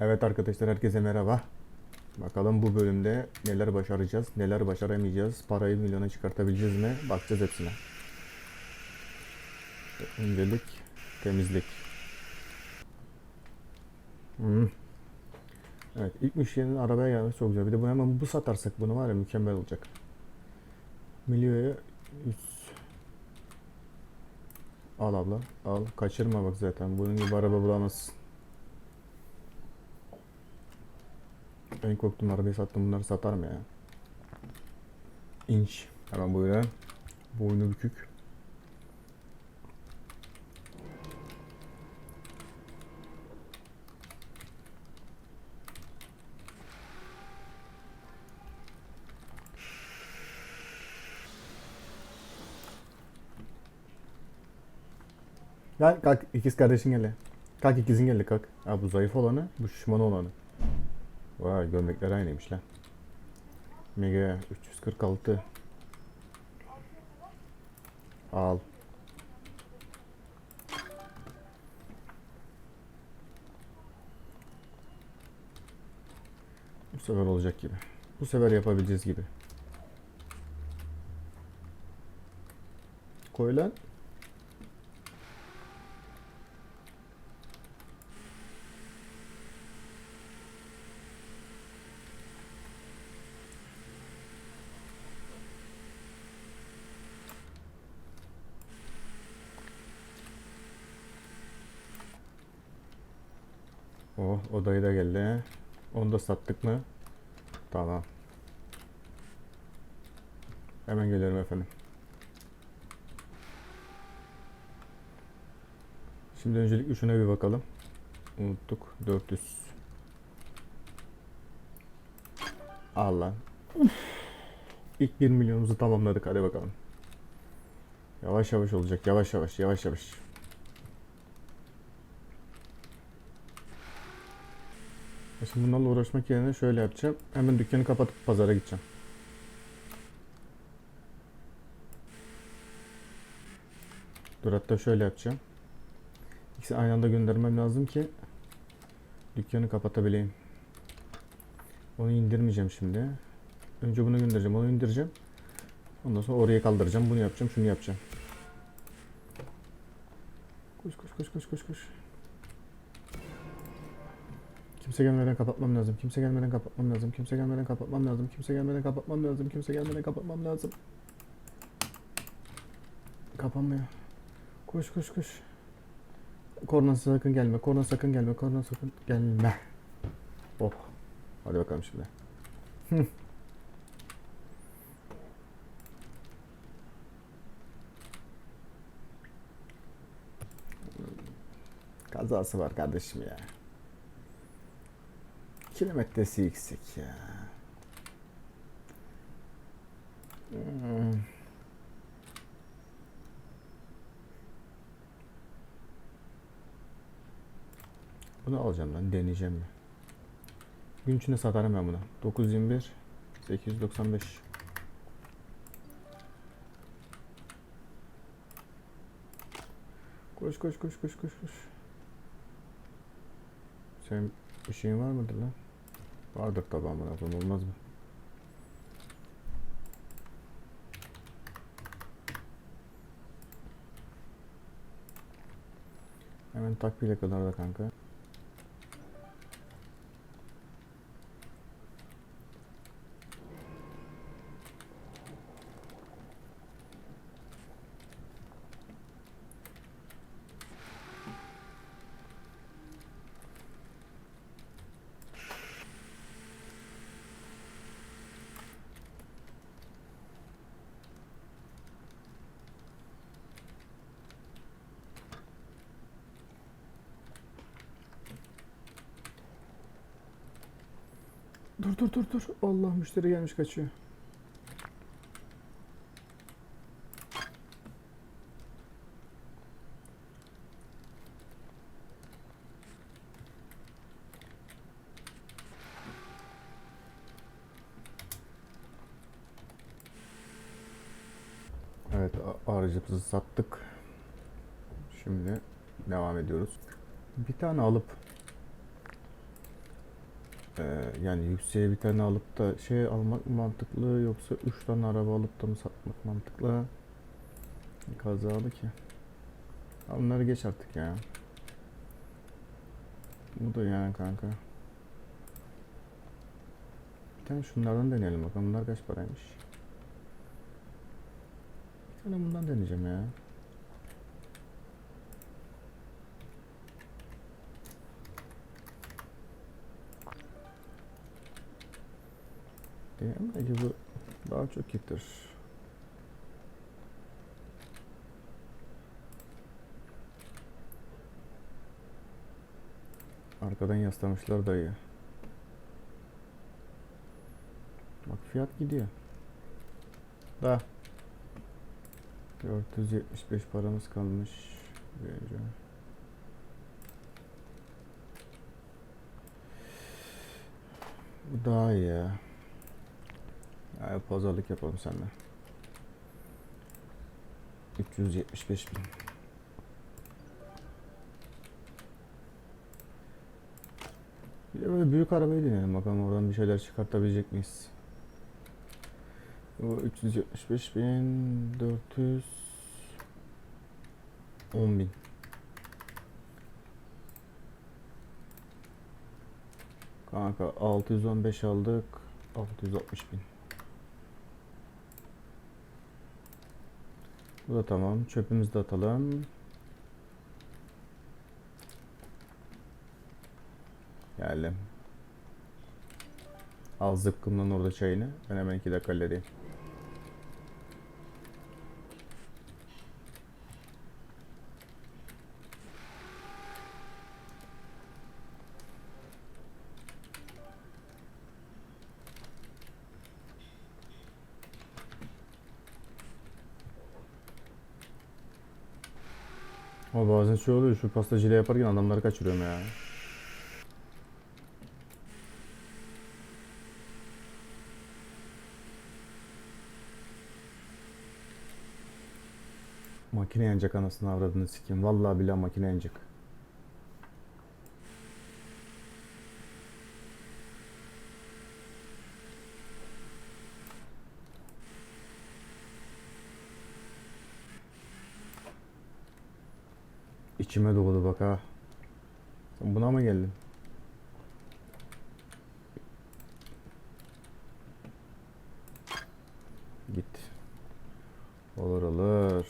Evet arkadaşlar herkese merhaba. Bakalım bu bölümde neler başaracağız, neler başaramayacağız, parayı milyona çıkartabileceğiz mi? Bakacağız hepsine. Öncelik temizlik. Hmm. Evet ilk müşterinin arabaya gelmesi çok güzel. Bir de bu hemen bu satarsak bunu var ya mükemmel olacak. Milyoya 100. Al abla al. Kaçırma bak zaten. Bunun gibi araba bulamazsın. En korktuğum arabayı sattım. Bunları satarım ya. İnç. Hemen buyurun. Boynu bükük. Gel kalk ikiz kardeşin gel. Kalk ikizin gel kalk. Ha bu zayıf olanı, bu şişman olanı. Vay gömlekler aynıymış lan. Mega 346. Al. Bu sefer olacak gibi. Bu sefer yapabileceğiz gibi. Koy lan. Oh odayı da geldi. Onu da sattık mı? Tamam. Hemen geliyorum efendim. Şimdi öncelik üçüne bir bakalım. Unuttuk. 400. Al lan. İlk 1 milyonumuzu tamamladık. Hadi bakalım. Yavaş yavaş olacak. Yavaş yavaş. Yavaş yavaş. Şimdi bunlarla uğraşmak yerine şöyle yapacağım. Hemen dükkanı kapatıp pazara gideceğim. Dur hatta şöyle yapacağım. İkisi aynı anda göndermem lazım ki dükkanı kapatabileyim. Onu indirmeyeceğim şimdi. Önce bunu göndereceğim, onu indireceğim. Ondan sonra oraya kaldıracağım. Bunu yapacağım, şunu yapacağım. Koş koş koş koş koş koş. Kimse gelmeden kapatmam lazım. Kimse gelmeden kapatmam lazım. Kimse gelmeden kapatmam lazım. Kimse gelmeden kapatmam lazım. Kimse gelmeden kapatmam lazım. Kapanmıyor. Koş koş koş. Korna sakın gelme. Korna sakın gelme. Korna sakın gelme. Oh. Hadi bakalım şimdi. Kazası var kardeşim ya. Kilometresi yüksek ya. Hmm. Bunu alacağım lan deneyeceğim mi? Gün içinde satarım ben bunu. 921 895 Koş koş koş koş koş koş. Sen bir şeyin var mıdır lan? Vardır tabi amına koyayım olmaz mı? Hemen tak plakalar da kanka. Dur dur dur dur. Allah müşteri gelmiş kaçıyor. Evet aracımızı sattık. Şimdi devam ediyoruz. Bir tane alıp Ee, yani yükseğe bir tane alıp da şey almak mı mantıklı yoksa 3 tane araba alıp da mı satmak mantıklı? Kazalı ki. Ha, Bunları geç artık ya. Bu da yani kanka. Bir tane şunlardan deneyelim bakalım. Bunlar kaç paraymış? Bir tane bundan deneyeceğim ya. Diyeyim belki bu daha çok getir. Arkadan yaslamışlar dayı. Bak fiyat gidiyor. Da. 475 paramız kalmış. Bence. Bu daha iyi ya. Ya pazarlık yapalım seninle. 375 bin. Bir de böyle büyük arabayı deneyelim bakalım oradan bir şeyler çıkartabilecek miyiz? O 375 bin 400 10 bin. Kanka 615 aldık 660 bin. Bu da tamam. Çöpümüzü de atalım. Geldim. Al zıpkımdan orada çayını. Ben hemen iki dakika halledeyim. Ama bazen şey oluyor şu pastacıyla yaparken adamları kaçırıyorum ya. Makine yanacak anasını avradını sikeyim. Vallahi billahi makine yanacak. İçime doğdu bak ha. Sen buna mı geldin? Git. Olur olur.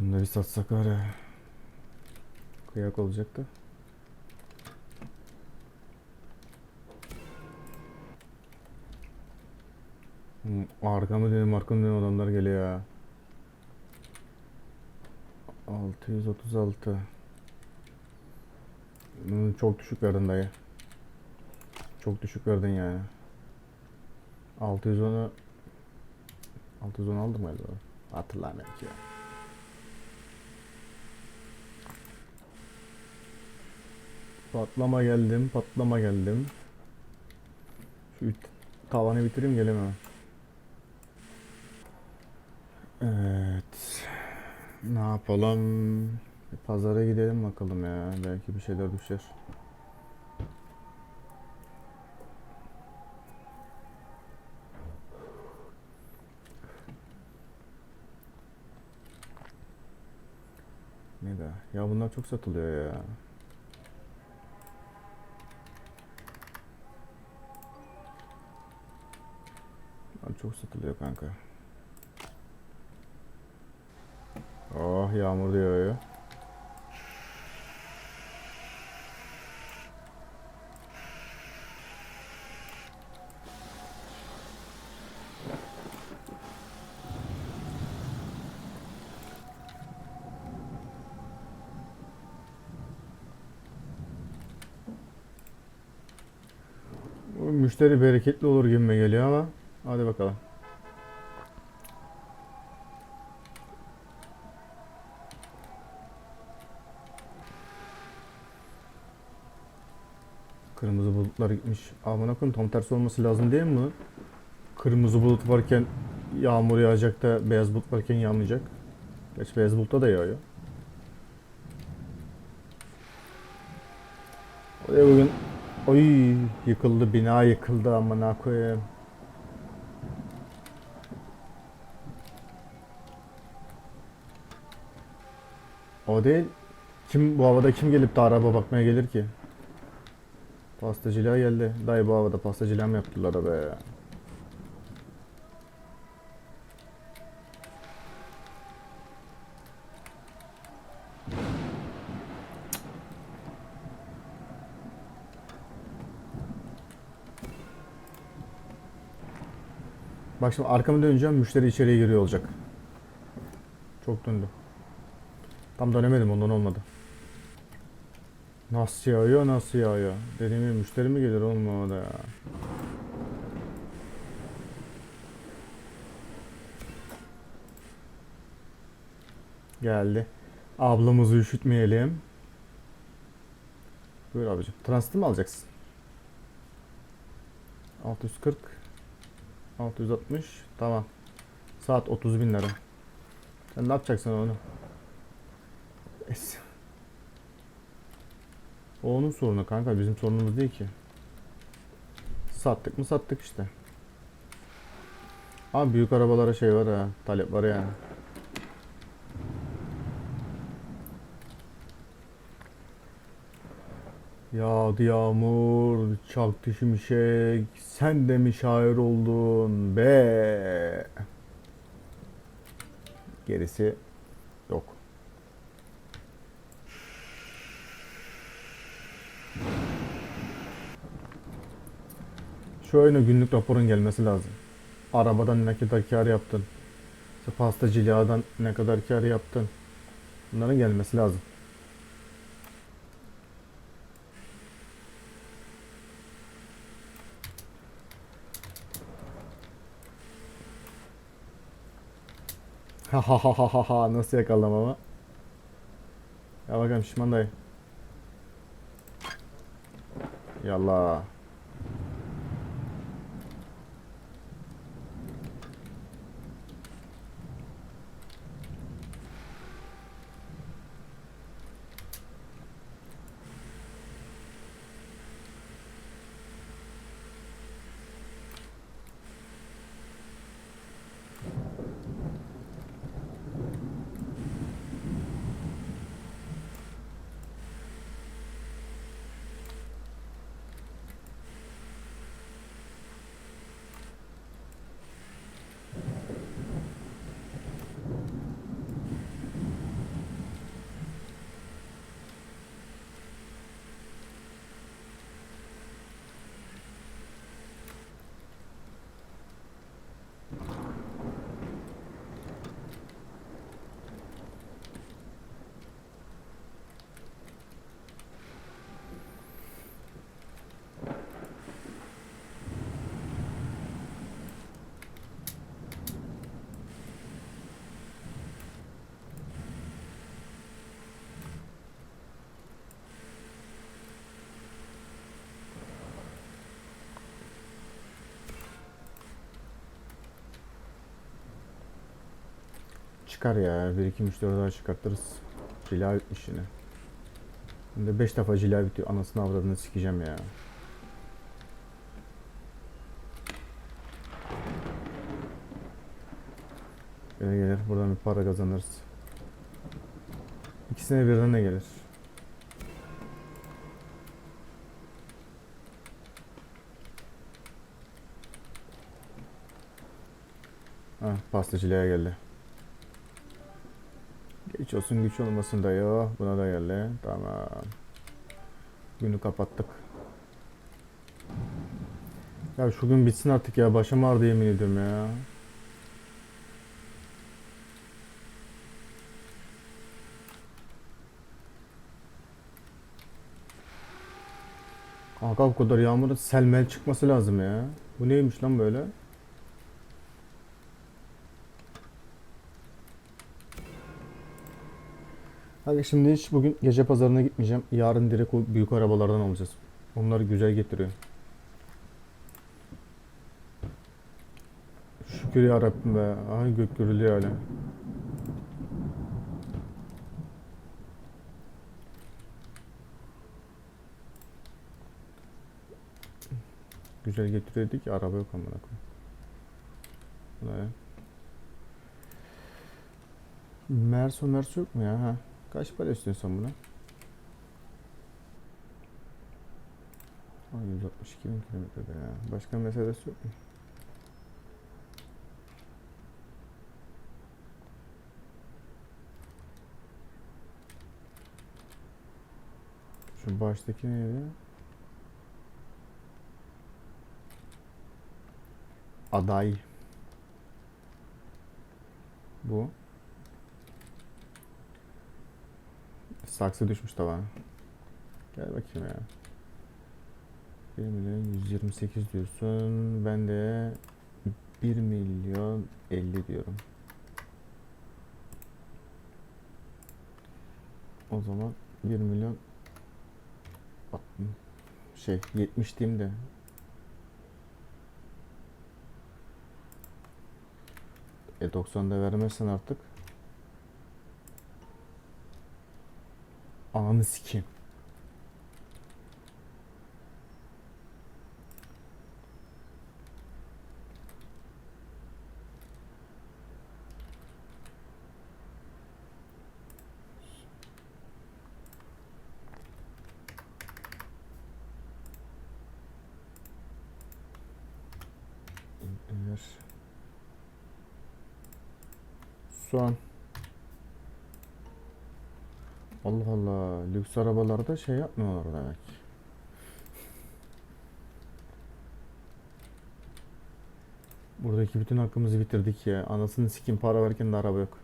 Da bir satsak var ya. Kıyak olacaktı. Hmm, Arkamı dönüyorum, arkamı dönüyorum adamlar geliyor ya. 636. Hmm, çok düşük verdin dayı. Çok düşük verdin yani. 610'u 610 aldım galiba. Hatırlamıyorum ki ya. Patlama geldim, patlama geldim. Şu tavanı bitireyim gelemem. Evet. Ne yapalım? Pazara gidelim bakalım ya. Belki bir şeyler düşer. Ne de? Ya bunlar çok satılıyor ya. Çok satılıyor kanka. Oh yağmur da yağıyor. Müşteri bereketli olur gibime geliyor ama hadi bakalım. Bulutlar gitmiş. Amına koyayım tam tersi olması lazım değil mi? Kırmızı bulut varken yağmur yağacak da beyaz bulut varken yağmayacak. Gerçi beyaz bulutta da yağıyor. Oraya bugün oy yıkıldı bina yıkıldı amına koyayım. O değil. Kim bu havada kim gelip de araba bakmaya gelir ki? Pastacılığa geldi. Dayı bu havada pastacılığa mı yaptılar be? Bak şimdi arkamı döneceğim müşteri içeriye giriyor olacak. Çok döndü. Tam dönemedim ondan olmadı. Nasıl yağıyor nasıl yağıyor? Dediğim gibi müşteri mi gelir olmadı ya. Geldi. Ablamızı üşütmeyelim. Buyur abicim. Transiti mi alacaksın? 640 660 Tamam. Saat 30 bin lira. Sen ne yapacaksın onu? Es. O onun sorunu kanka bizim sorunumuz değil ki. Sattık mı sattık işte. Ama büyük arabalara şey var ha talep var yani. Yağdı yağmur, çaktı şimşek, sen de mi şair oldun be? Gerisi yok. Oyuna günlük raporun gelmesi lazım. Arabadan ne kadar kar yaptın? İşte pastacılığa ne kadar kar yaptın? Bunların gelmesi lazım. Ha ha ha ha ha ha nasıl yakaladım ama. Ya bakalım şişman dayı. Yallah. Çıkar ya. 1 2 3 4 daha çıkartırız. Cila yine. Şimdi 5 defa cila bitiyor. Anasını avradını sikeceğim ya. Böyle gelir. Buradan bir para kazanırız. İkisine birden de gelir. Ha, pastacılığa geldi. Olsun güç olmasın da. Buna da geldi. Tamam. Günü kapattık. Ya şu gün bitsin artık ya. Başım ağrıdı yemin ediyorum ya. Kanka bu kadar yağmurda selmel çıkması lazım ya. Bu neymiş lan böyle? Hadi şimdi hiç bugün gece pazarına gitmeyeceğim. Yarın direkt o büyük arabalardan alacağız. Onlar güzel getiriyor. Şükür ya Rabbim be. Ay gök gürülüyor hala. Güzel getiriyorduk ya araba yok amına koyayım. Merso Merso yok mu ya? Ha. Kaç para istiyorsun buna? Ay 162 bin kilometrede ya. Başka meselesi yok mu? Şu baştaki neydi? Aday. Bu. Saksı düşmüş tavana. Gel bakayım ya. 1 milyon 128 diyorsun. Ben de 1 milyon 50 diyorum. O zaman 1 milyon şey 70 diyeyim de E 90'da vermezsen artık Ananı sikeyim. Soğan. Allah Allah. Lüks arabalarda şey yapmıyorlar demek. Buradaki bütün hakkımızı bitirdik ya. Anasını sikim para verirken de araba yok.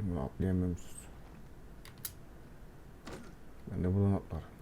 Bunu atlayamıyormuşuz. Ben de buradan atlar.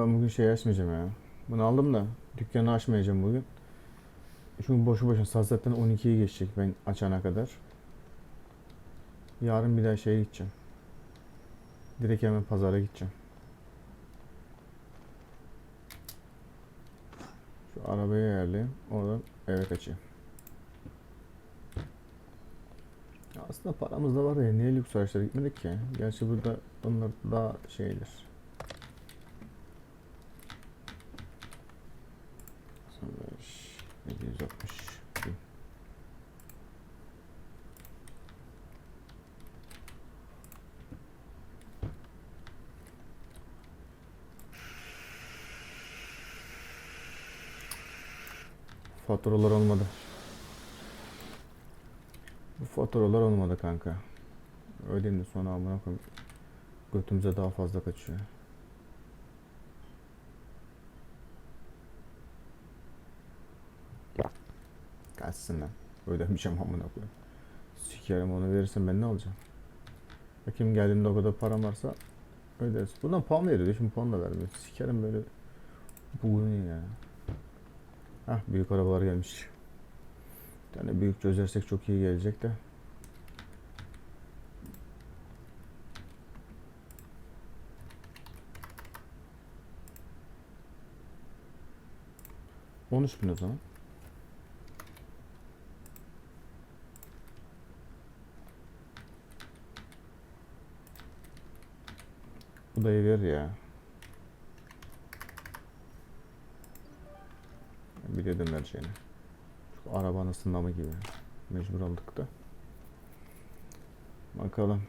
Ben bugün şey açmayacağım ya. Bunu aldım da dükkanı açmayacağım bugün. Çünkü boşu boşuna saat zaten 12'yi geçecek ben açana kadar. Yarın bir daha şeye gideceğim. Direkt hemen pazara gideceğim. Şu arabayı ayarlayayım. Oradan evet açayım. Ya Aslında paramız da var ya niye lüks araçlara gitmedik ki? Gerçi burada onlar daha şeyler. Faturalar olmadı. Bu faturalar olmadı kanka. Öyle de sonra amına koyayım. Götümüze daha fazla kaçıyor. Kaçsın lan. Ödemeyeceğim amına koyayım. Sikerim onu verirsen ben ne alacağım? Bakayım geldiğinde o kadar param varsa öderiz. Buradan puan veriyor. Şimdi puan da vermiyor. Sikerim böyle bugün ya. Hah büyük arabalar gelmiş. Bir tane büyük çözersek çok iyi gelecek de. On üç bin o zaman. Bu da ver ya. Biliyordum vereceğini. Şu arabanın sınavı gibi. Mecbur aldık da. Bakalım.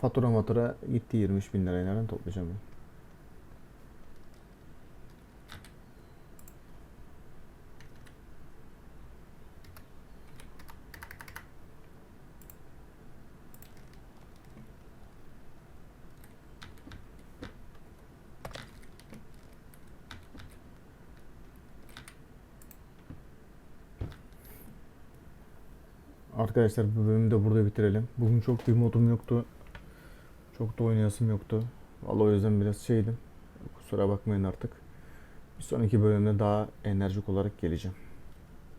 Fatura matura gitti 23 bin lirayı nereden toplayacağım ben? Arkadaşlar bu bölümü de burada bitirelim. Bugün çok bir modum yoktu. Çok da oynayasım yoktu. Vallahi o yüzden biraz şeydim. Kusura bakmayın artık. Bir sonraki bölümde daha enerjik olarak geleceğim.